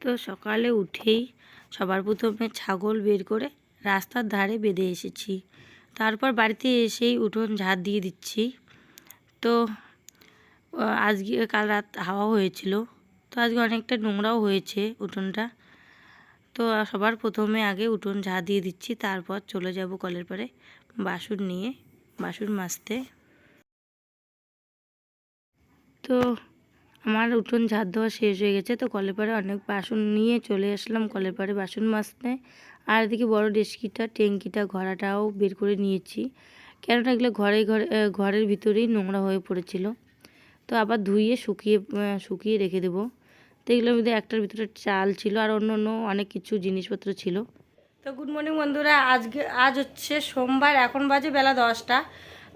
তো সকালে উঠেই সবার প্রথমে ছাগল বের করে রাস্তার ধারে বেঁধে এসেছি। তারপর বাড়িতে এসেই উঠোন ঝাড় দিয়ে দিচ্ছি। তো আজকে কাল রাত হাওয়া হয়েছিল। তো আজকে অনেকটা নোংরাও হয়েছে উঠোনটা। তো সবার প্রথমে আগে উঠোন ঝাড় দিয়ে দিচ্ছি, তারপর চলে যাব কলের পরে বাসন নিয়ে বাসন মাজতে। তো আমার উঠোন ঝাড় দেওয়া শেষ হয়ে গেছে, তো কলের পাড়ে অনেক বাসন নিয়ে চলে আসলাম। কলের পাড়ে বাসন মাজতে, আর এদিকে বড় ডেস্কিটা, ট্যাঙ্কিটা, ঘোড়াটাও বের করে নিয়েছি। কেননা এগুলো ঘরে ঘরে ঘরের ভিতরেই নোংরা হয়ে পড়েছিল। তো আবার ধুইয়ে শুকিয়ে শুকিয়ে রেখে দেবো। তো এগুলোর মধ্যে একটার ভিতরে চাল ছিল, আর অন্য অন্য অনেক কিছু জিনিসপত্র ছিল। তো গুড মর্নিং বন্ধুরা, আজকে, আজ হচ্ছে সোমবার, এখন বাজে বেলা দশটা।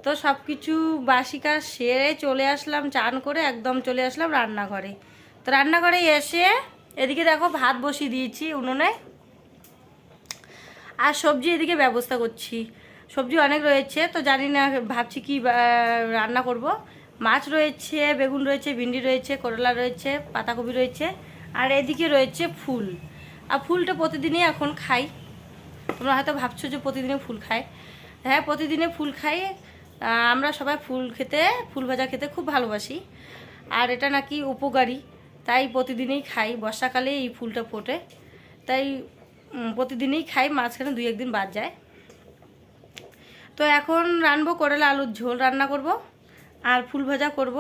তো সব কিছু বাসি কাজ সেরে চলে আসলাম, চান করে একদম চলে আসলাম রান্নাঘরে। তো রান্নাঘরে এসে এদিকে দেখো ভাত বসিয়ে দিয়েছি উনুনে। আর সবজি এদিকে ব্যবস্থা করছি। সবজি অনেক রয়েছে, তো জানি না, ভাবছি কি রান্না করব। মাছ রয়েছে, বেগুন রয়েছে, ভিন্ডি রয়েছে, করলা রয়েছে, পাতাকপি রয়েছে, আর এদিকে রয়েছে ফুল। আর ফুলটা প্রতিদিনই এখন খাই। তোমরা হয়তো ভাবছ যে প্রতিদিনে ফুল খায়। হ্যাঁ প্রতিদিনে ফুল খাই। আমরা সবাই ফুল খেতে ফুল ভাজা খেতে খুব ভালোবাসি। আর এটা নাকি উপকারী তাই প্রতিদিনই খাই। বর্ষাকালে এই ফুলটা ফোটে। তাই প্রতিদিনই খাই মাঝখানে দুই একদিন বাদ যায়। তো এখন রানবো করলা আলুর ঝোল রান্না করব আর ফুল ভাজা করব।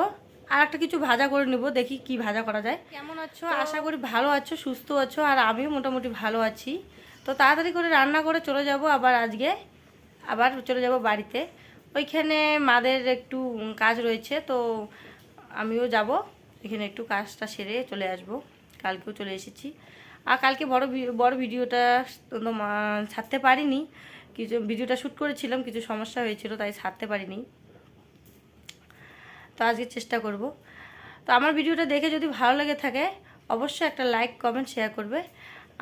আর একটা কিছু ভাজা করে নেব দেখি কি ভাজা করা যায়। কেমন আছো? আশা করি ভালো আছো সুস্থ আছো আর আমিও মোটামুটি ভালো আছি। তো তাড়াতাড়ি করে রান্না করে চলে যাব আবার আজকে আবার চলে যাব বাড়িতে। ওইখানে মাদের একটু কাজ রয়েছে, তো আমিও যাব। এখানে একটু কাজটা সেরে চলে আসব। কালকেও চলে এসেছি। আর কালকে বড় বড় ভিডিওটা ছাড়তে পারিনি। কিছু ভিডিওটা শ্যুট করেছিলাম, কিছু সমস্যা হয়েছিল, তাই ছাড়তে পারিনি। তো আজকে চেষ্টা করব। তো আমার ভিডিওটা দেখে যদি ভালো লেগে থাকে, অবশ্যই একটা লাইক, কমেন্ট, শেয়ার করবে।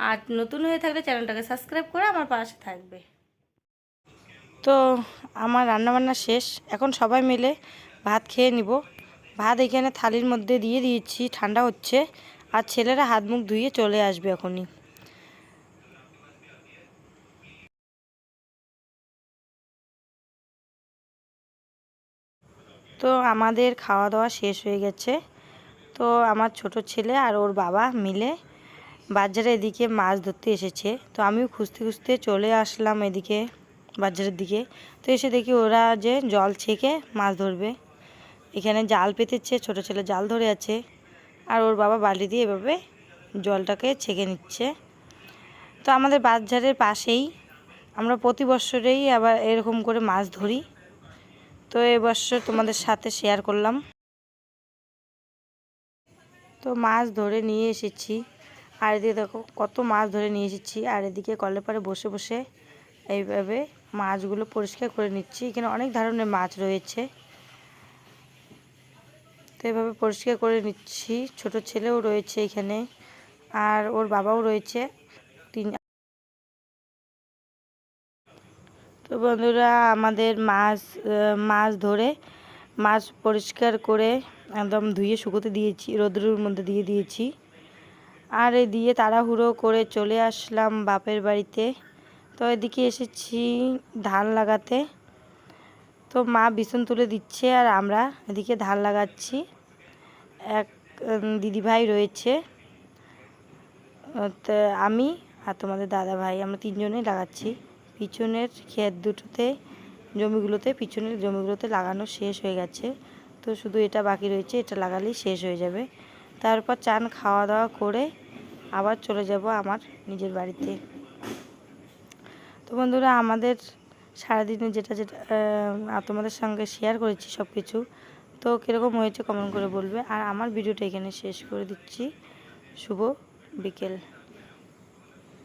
আর নতুন হয়ে থাকলে চ্যানেলটাকে সাবস্ক্রাইব করে আমার পাশে থাকবে। তো আমার রান্নাবান্না শেষ। এখন সবাই মিলে ভাত খেয়ে নিব। ভাত এখানে থালির মধ্যে দিয়ে দিয়েছি, ঠান্ডা হচ্ছে। আর ছেলেরা হাত মুখ ধুয়ে চলে আসবে এখনই। তো আমাদের খাওয়া দাওয়া শেষ হয়ে গেছে। তো আমার ছোট ছেলে আর ওর বাবা মিলে বাজারে এদিকে মাছ ধরতে এসেছে। তো আমিও খুঁজতে খুঁজতে চলে আসলাম এদিকে। বাজারের দিকে। তো এসে দেখি ওরা যে জল ছেঁকে মাছ ধরবে। এখানে জাল পেতেছে, ছোট ছেলে জাল ধরে আছে। আর ওর বাবা বালি দিয়ে এভাবে জলটাকে ছেঁকে নিচ্ছে। তো আমাদের বাজারের পাশেই আমরা প্রতি বছরেই আবার এরকম করে মাছ ধরি। তো এবছর তোমাদের সাথে শেয়ার করলাম। তো মাছ ধরে নিয়ে এসেছি। আর এদিকে দেখো কত মাছ ধরে নিয়ে এসেছি। আর এদিকে কলের পাড়ে বসে বসে এইভাবে মাছগুলো পরিষ্কার করে নিচ্ছি। এখানে অনেক ধরনের মাছ রয়েছে। তো এভাবে পরিষ্কার করে নিচ্ছি। ছোট ছেলেও রয়েছে এখানে আর ওর বাবাও রয়েছে। তিন তো বন্ধুরা, আমাদের মাছ মাছ ধরে মাছ পরিষ্কার করে একদম ধুয়ে শুকোতে দিয়েছি, রোদ্রের মধ্যে দিয়ে দিয়েছি। আর দিয়ে তাড়াহুড়ো করে চলে আসলাম বাপের বাড়িতে। তো এদিকে এসেছি ধান লাগাতে। তো মা বিছন তুলে দিচ্ছে আর আমরা এদিকে ধান লাগাচ্ছি। এক দিদিভাই রয়েছে। আমি আর তোমাদের দাদা ভাই আমরা তিনজনেই লাগাচ্ছি। পিছনের ক্ষেত দুটোতে, জমিগুলোতে, পিছনের জমিগুলোতে লাগানো শেষ হয়ে গেছে। তো শুধু এটা বাকি রয়েছে, এটা লাগালেই শেষ হয়ে যাবে। তারপর চান খাওয়া দাওয়া করে আবার চলে যাব আমার নিজের বাড়িতে। তো বন্ধুরা, আমাদের সারাদিনে যেটা যেটা তোমাদের সঙ্গে শেয়ার করেছি সব কিছু তো কীরকম হয়েছে কমেন্ট করে বলবে। আর আমার ভিডিওটা এখানে শেষ করে দিচ্ছি। শুভ বিকেল।